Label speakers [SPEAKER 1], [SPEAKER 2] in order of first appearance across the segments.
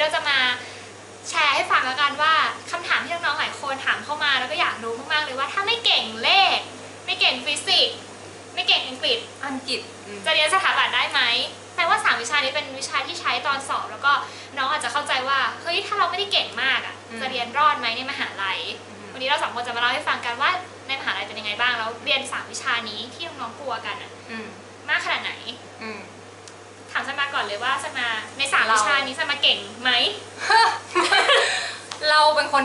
[SPEAKER 1] นี้เราจะมาแชร์ให้ฟังแล้วกันว่าคำถามที่น้องๆหลายคนถามเข้ามาแล้วก็อยากรู้มากๆเลยว่าถ้าไม่เก่งเลข ไม่เก่งฟิสิกส์ไม่เก่งอังกฤษ
[SPEAKER 2] อังกฤษอืม
[SPEAKER 1] จะเรียนสถาบันได้ไหมแปลว่าสามวิชานี้เป็นวิชาที่ใช้ตอนสอบ แล้วก็น้องอาจจะเข้าใจว่าเฮ้ยถ้าเราไม่ได้เก่งมากอะจะเรียนรอดไหมในมหาลัยวันนี้เราสองคนจะมาเล่าให้ฟังกันว่าในมหาลัยเป็นยังไงบ้างแล้วเรียนสามวิชานี้ที่น้องๆกลัวกันอะ
[SPEAKER 2] อืม
[SPEAKER 1] มากขนาดไหน
[SPEAKER 2] อืม
[SPEAKER 1] ถามสมาก่อนเลยว่าสมาในสาม
[SPEAKER 2] เรา
[SPEAKER 1] วิชานี้สมาเก่งไหม
[SPEAKER 2] เราเป็นคน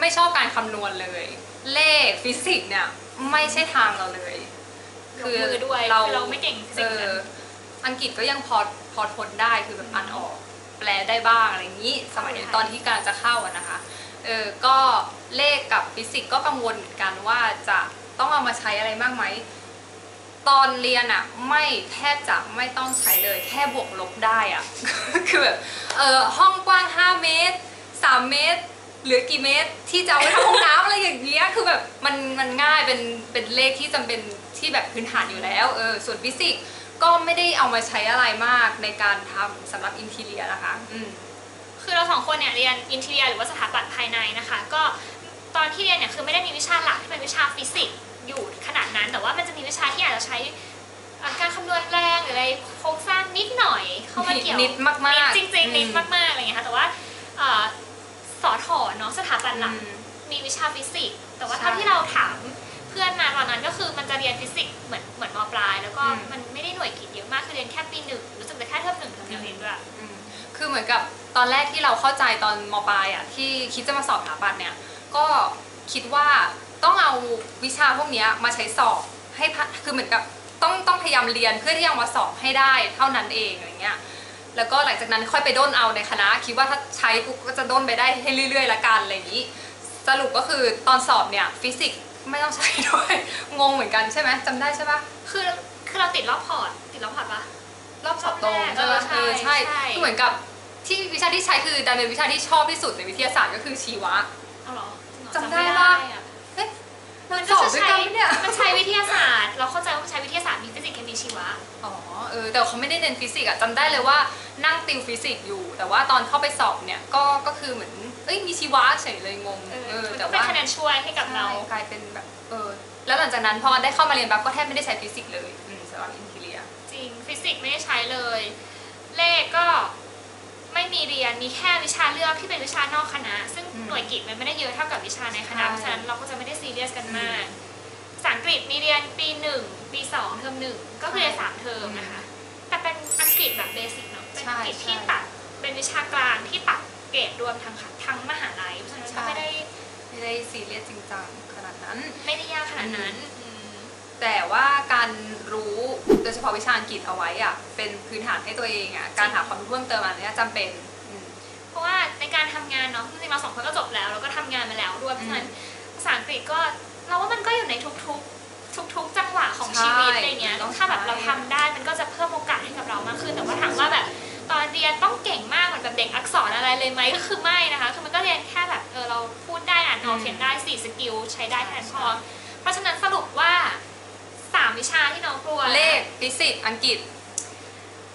[SPEAKER 2] ไม่ชอบการคำนวณเลย เลขฟิสิกส์เนี่ยไม่ใช่ทางเราเลย
[SPEAKER 1] ยกมือด้วย
[SPEAKER 2] เรา
[SPEAKER 1] คือเราไม่เก่งฟิสิ
[SPEAKER 2] เอก
[SPEAKER 1] ส์
[SPEAKER 2] อ
[SPEAKER 1] นะ
[SPEAKER 2] อังกฤษก็ยังพอพอทนได้คือแบบอ่านออก แปลได้บ้างอะไรอย่างนี้ สมัย
[SPEAKER 1] ใช่
[SPEAKER 2] ตอนที่กำลังจะเข้าอะนะคะเออก็เลขกับฟิสิกส์ก็กังวลเหมือนกันว่าจะต้องเอามาใช้อะไรมากไหม ตอนเรียนอะไม่แทบจะไม่ต้องใช้เลยแค่บวกลบได้อะ คือแบบเออห้องกว้าง 5 เมตร 3 เมตรเหลือกี่เมตรที่จะเอาไว้ทำห้องน้ำอะไรอย่างเงี้ยคือแบบมันมันง่ายเป็นเป็นเลขที่จำเป็นที่แบบพื้นฐานอยู่แล้วเออส่วนฟิสิกส์ก็ไม่ได้เอามาใช้อะไรมากในการทำสำหรับอินทีเรียนะคะอืม
[SPEAKER 1] คือเราสองคนเนี่ยเรียนอินเทียหรือว่าสถาปัตย์ภายในนะคะ ก็ตอนที่เรียนเนี่ยคือไม่ได้มีวิชาหลักที่เป็นวิชาฟิสิกส์ อยู่ขนาดนั้น แต่ว่ามันจะมีวิชาที่อาจจะใช้อะการคำนวณแรงหรืออะไรโครงสร้างนิดหน่อยเข้ามาเกี่ยว
[SPEAKER 2] นิดมากๆ
[SPEAKER 1] นิดจริงๆนิด
[SPEAKER 2] อืม
[SPEAKER 1] มากๆอะไรอย่างเงี้ยค่ะแต่ว่าเอ่อสอถอเนาะสถาปัตย์หลัก
[SPEAKER 2] อืม
[SPEAKER 1] มีวิชาฟิสิกส์แต่ว่า
[SPEAKER 2] ใช่
[SPEAKER 1] เท่าที่เราถามเพื่อนมาตอนนั้นก็คือมันจะเรียนฟิสิกส์เหมือนเหมือนมปลาย แล้วก็
[SPEAKER 2] อืม
[SPEAKER 1] มันไม่ได้หน่วยกิจเยอะมากคือเรียนแค่ปีหนึ่งรู้สึกจะแค่เทอมหนึ่งเทอมเดียวเองด้วย
[SPEAKER 2] อืมคือเหมือนกับตอนแรกที่เราเข้าใจตอนมปลายอะที่คิดจะมาสอบสถาปัตย์เนี่ยก็คิดว่าต้อง เอาวิชาพวกเนี้ยมาใช้สอบให้ผ่านคือเหมือนกับต้องต้องพยายามเรียนเพื่อที่จะเอามาสอบให้ได้เท่านั้นเองอะไรเงี้ยแล้วก็หลังจากนั้นค่อยไปด้นเอาในคณะ คิดว่าถ้าใช้ปุ๊บก็จะด้นไปได้ให้เรื่อยๆละกันอะไรอย่างนี้ สรุปก็คือตอนสอบเนี่ยฟิสิกส์ไม่ต้องใช้ด้วยงงเหมือนกันใช่ไหมจำได้ใช่ปะ
[SPEAKER 1] คือคือเราติดรอบพอร์ตติดรอบพอร์ตปะ
[SPEAKER 2] รอบสอบตรง
[SPEAKER 1] รอบแรก
[SPEAKER 2] ใช่ไหม
[SPEAKER 1] เอ
[SPEAKER 2] เอ
[SPEAKER 1] อ
[SPEAKER 2] อ
[SPEAKER 1] ใช่
[SPEAKER 2] ใช่
[SPEAKER 1] ใช่
[SPEAKER 2] คือเหมือนกับที่วิชาที่ใช้คือดันเป็นวิชาที่ชอบที่สุดในวิทยาศาสตร์ก็คือชีวะ
[SPEAKER 1] เอาเหรอริงเหรอ
[SPEAKER 2] จำได้
[SPEAKER 1] ม่
[SPEAKER 2] ปะ
[SPEAKER 1] อะ
[SPEAKER 2] เอ๊ะ
[SPEAKER 1] มัน
[SPEAKER 2] ส
[SPEAKER 1] ก็
[SPEAKER 2] อบ
[SPEAKER 1] จะ
[SPEAKER 2] ด้วย
[SPEAKER 1] ใช้
[SPEAKER 2] กันปะเนี่ย
[SPEAKER 1] มันใช้วิทยาศาสตร์ เราเข้าใจว่ามันใช้วิทยาศาสตร์มีฟิสิกส์เคมีชีวะ
[SPEAKER 2] อ๋อ เออ แต่เขาไม่ได้เรียนฟิสิกส์อะจำได้เลยว่านั่งติวฟิสิกส์อยู่ แต่ว่าตอนเข้าไปสอบเนี่ย ก็ ก็คือเหมือน เอ้ย มีชีวะเฉยเลยงง
[SPEAKER 1] เออ
[SPEAKER 2] เออ
[SPEAKER 1] มัน
[SPEAKER 2] แต่
[SPEAKER 1] ก็เป็น
[SPEAKER 2] ว่า
[SPEAKER 1] คะแนนช่วยให้กับเรา
[SPEAKER 2] ใช่กลายเป็นแบบ เออ แล้วหลังจากนั้นพอได้เข้ามาเรียนปั๊บก็แทบไม่ได้ใช้ฟิสิกส์เลยอืมสำหรับอินทีเรีย
[SPEAKER 1] จริง ฟิสิกส์ไม่ได้ใช้เลย เลขก็ ไม่มีเรียนมีแค่วิชาเลือกที่เป็นวิชานอกคณะ ซึ่ง
[SPEAKER 2] อืม
[SPEAKER 1] หน่วยกิจมันไม่ได้เยอะเท่ากับวิชาในคณะ
[SPEAKER 2] ใช่
[SPEAKER 1] เพราะฉะนั้นเราก็จะไม่ได้ซีเรียสกันมาก
[SPEAKER 2] อืม
[SPEAKER 1] ภาษาอังกฤษมีเรียนปีหนึ่งปีสองเทอมหนึ่งก็คือเรียนสามเทอมนะคะ แต่เป็นอังกฤษแบบเบสิกเนาะเป็นอังกฤษ
[SPEAKER 2] ใช่
[SPEAKER 1] ที่
[SPEAKER 2] ใช่
[SPEAKER 1] ตัดเป็นวิชากลางที่ตัดเกรดรวมทั้งค่ะทั้งมหาลัยเพราะฉะนั้น
[SPEAKER 2] ใช่
[SPEAKER 1] ก็ไม่ได้
[SPEAKER 2] ไม่ได้ซีเรียสจริงจังขนาดนั้น
[SPEAKER 1] ไม่ได้ยากขนาดนั้นอืม
[SPEAKER 2] แต่ว่าการรู้โดยเฉพาะวิชาอังกฤษเอาไว้อะเป็นพื้นฐานให้ตัวเองอะการหาความรู้เพิ่มเติมอันเนี้ยจำเป็นอืม
[SPEAKER 1] เพราะว่าในการทำงานเนาะจริงๆเราสองคนก็จบแล้ว แล้วก็ทำงานมาแล้วด้วยเพราะฉะนั้นภาษาอังกฤษก็เราว่ามันก็อยู่ในทุกๆ ทุก ๆ จังหวะของชีวิต
[SPEAKER 2] ใช่
[SPEAKER 1] อะไรเงี้ย
[SPEAKER 2] ต้อง
[SPEAKER 1] ถ้าแบบ
[SPEAKER 2] ใช้
[SPEAKER 1] เราทำได้มันก็จะเพิ่มโอกาสให้กับเรามากขึ้นแต่ว่าถามว่าแบบตอนเรียนต้องเก่งมากเหมือนแบบเด็กอักษรอะไรเลยไหมก็คือไม่นะคะคือมันก็เรียนแค่แบบเออเราพูดได้อ่านออกเขียนได้สี่สกิลใช้ได้แค่นั้นพอ เพราะฉะนั้นสรุปว่า สามวิชาที่น้องกลัว
[SPEAKER 2] เลขฟิสิกส์อังกฤษ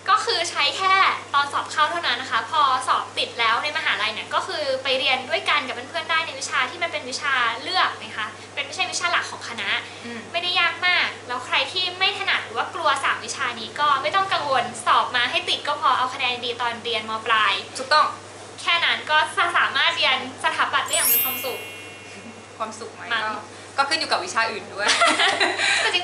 [SPEAKER 1] ก็คือใช้แค่ตอนสอบเข้าเท่านั้นนะคะ พอสอบติดแล้วในมหาลัยเนี่ยก็คือไปเรียนด้วยกันกับเพื่อนๆได้ในวิชาที่มันเป็นวิชาเลือกนะคะ เป็นไม่ใช่วิชาหลักของคณะ
[SPEAKER 2] อืม
[SPEAKER 1] ไม่ได้ยากมาก แล้วใครที่ไม่ถนัดหรือว่ากลัวสามวิชานี้ก็ไม่ต้องกังวลสอบมาให้ติดก็พอเอาคะแนนดีตอนเรียนมปลาย
[SPEAKER 2] ถูกต้อง
[SPEAKER 1] แค่นั้นก็สามารถเรียนสถาปัตย์ได้อย่างมีความสุข
[SPEAKER 2] ความสุขไหม
[SPEAKER 1] มัน
[SPEAKER 2] ก็ก็ขึ้นอยู่กับวิชาอื่นด้วย
[SPEAKER 1] แต่จ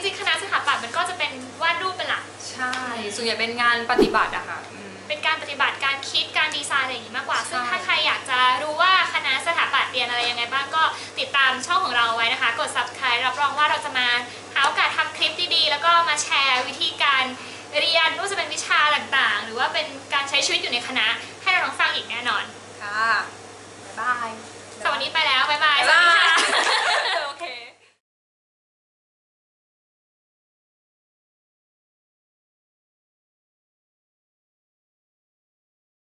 [SPEAKER 1] ส่วน
[SPEAKER 2] ใหญ่เป็นงานปฏิบัติอะค่ะ
[SPEAKER 1] เป็นการปฏิบัติการคิดการดีไซน์อะไรอย่างนี้มากกว่า ซึ่งถ้าใครอยากจะรู้ว่าคณะสถาปัตย์เรียนอะไรยังไงบ้างก็ติดตามช่องของเราไว้นะคะ กด subscribe รับรองว่าเราจะมาหาโอกาสทำคลิปดีๆ แล้วก็มาแชร์วิธีการเรียนไม่ว่าจะเป็นวิชาต่างๆ หรือว่าเป็นการใช้ชีวิตอยู่ในคณะให้เราลองฟังอีกแน่นอน
[SPEAKER 2] ค่ะ บ๊ายบาย สำหรับวันนี้
[SPEAKER 1] ไปแล้วบบ๊ายบาย สวัสดีค่ะ